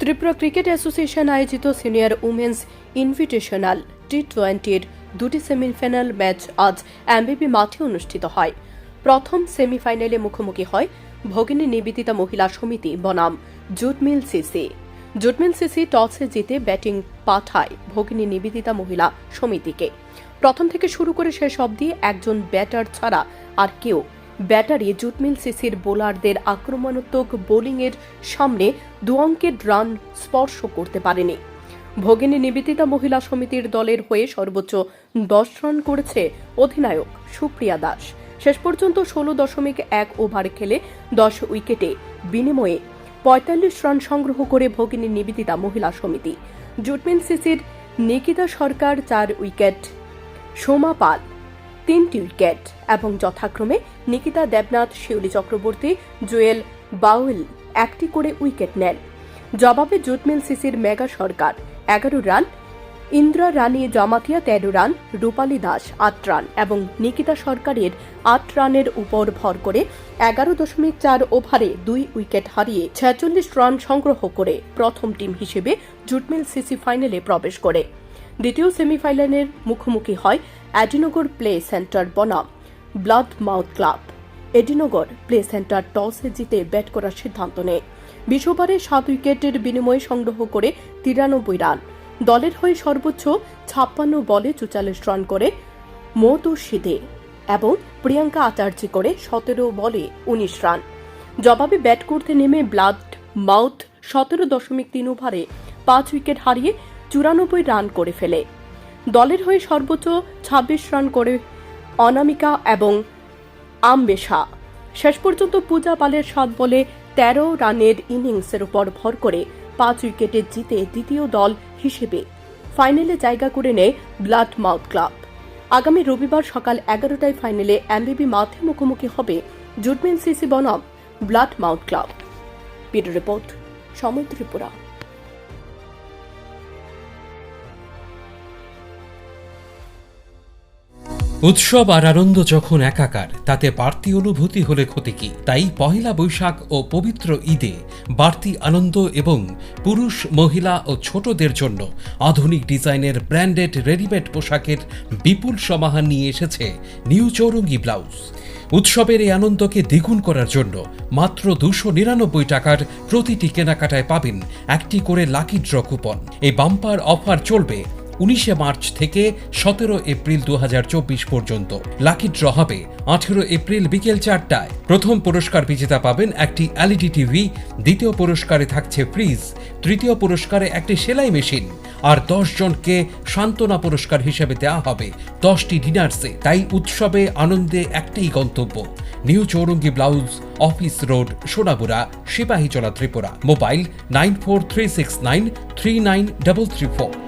Tripura cricket association আয়োজিত senior women's invitational T টোয়েন্টির দুটি সেমিফাইনাল ম্যাচ আজ এমবিবি মাঠে অনুষ্ঠিত হয়। প্রথম সেমিফাইনালে মুখোমুখি হয় ভগিনী নিবেদিতা মহিলা সমিতি বনাম জুটমিল সিসি। জুটমিল সিসি টসে জিতে ব্যাটিং পাঠায় ভগিনী নিবেদিতা মহিলা সমিতিকে। প্রথম থেকে শুরু করে শেষ অবধি একজন ব্যাটার ছাড়া আর কেউ ব্যাটারি জুটমিল সিসির বোলারদের আক্রমণাত্মক বোলিংয়ের সামনে দু অঙ্কের রান স্পর্শ করতে পারেনি। ভগিনী নিবেদিতা মহিলা সমিতির দলের হয়ে সর্বোচ্চ দশ রান করেছে অধিনায়ক সুপ্রিয়া দাস। শেষ পর্যন্ত ষোলো দশমিক এক ওভার খেলে দশ উইকেটে বিনিময়ে পঁয়তাল্লিশ রান সংগ্রহ করে ভগিনী নিবেদিতা মহিলা সমিতি। জুটমিল সিসির নিকিতা সরকার চার উইকেট, সোমা পাল তিনটি উইকেট এবং যথাক্রমে নিকিতা দেবনাথ, শিউলি চক্রবর্তী, জুয়েল বাউল একটি করে উইকেট নেন। জবাবে জুটমিল সিসির মেগা সরকার, এগারো রান, ইন্দ্রা রানী জামাতিয়া তেরো রান, রূপালী দাস আট রান এবং নিকিতা সরকারের আট রানের উপর ভর করে এগারো দশমিক চার ওভারে দুই উইকেট হারিয়ে ছেচল্লিশ রান সংগ্রহ করে প্রথম টিম হিসেবে জুটমিল সিসি ফাইনালে প্রবেশ করে। দ্বিতীয় সেমিফাইনালের মুখোমুখি হয় অ্যাডিনগর প্লে সেন্টার বনাম Blood Mouth club. Adinagar Play Centre টসে জিতে ব্যাট করার সিদ্ধান্ত নেয়। বিশ ওভারে সাত উইকেটের বিনিময়ে সংগ্রহ করে তিরানব্বই রান। দলের হয়ে সর্বোচ্চ ছাপ্পান্ন বলে চুচাল্লিশ রান করে মৌতু সিদে এবং প্রিয়াঙ্কা আচার্য করে সতেরো বলে উনিশ রান। জবাবে ব্যাট করতে নেমে ব্লাড মাউথ সতেরো দশমিক তিন ওভারে পাঁচ উইকেট হারিয়ে চুরানব্বই রান করে ফেলে। দলের হয়ে সর্বোচ্চ ছাব্বিশ রান করে অনামিকা এবং আমবেশা। শেষ পর্যন্ত পূজা পালের সাত বলে তেরো রানের ইনিংসের উপর ভর করে পাঁচ উইকেটে জিতে দ্বিতীয় দল হিসেবে ফাইনালে জায়গা করে নেয় ব্লাড মাউথ ক্লাব। আগামী রবিবার সকাল এগারোটায় ফাইনালে এমবিবি মাঠে মুখোমুখি হবে জুটমেন সিসি বনাম ব্লাড মাউথ ক্লাব। রিপোর্ট সময় ত্রিপুরা। উৎসব আর আনন্দ যখন একাকার, তাতে বাড়তি অনুভূতি হলে ক্ষতি কি? তাই পহেলা বৈশাখ ও পবিত্র ঈদে বাড়তি আনন্দ এবং পুরুষ, মহিলা ও ছোটদের জন্য আধুনিক ডিজাইনের ব্র্যান্ডেড রেডিমেড পোশাকের বিপুল সমাহার নিয়ে এসেছে নিউ চৌরঙ্গি ব্লাউজ। উৎসবের এই আনন্দকে দ্বিগুণ করার জন্য মাত্র দুশো নিরানব্বই টাকার প্রতিটি কেনাকাটায় পাবেন একটি করে লাকি ড্র কুপন। এই বাম্পার অফার চলবে উনিশে মার্চ থেকে সতেরো এপ্রিল দু হাজার চব্বিশ পর্যন্ত। লাকি ড্র হবে আঠেরো এপ্রিল বিকেল চারটায়। প্রথম পুরস্কার বিজেতা পাবেন একটি এলইডি টিভি, দ্বিতীয় পুরস্কারে থাকছে ফ্রিজ, তৃতীয় পুরস্কারে একটি সেলাই মেশিন, আর দশ জনকে সান্ত্বনা পুরস্কার হিসেবে দেওয়া হবে। দশটি ডিনার্সে, তাই উৎসবে আনন্দে একটাই গন্তব্য। New Chowringhee blouse, office road, Sonabura, Sepahijala Tripura. Mobile nine four three six nine three nine double three four.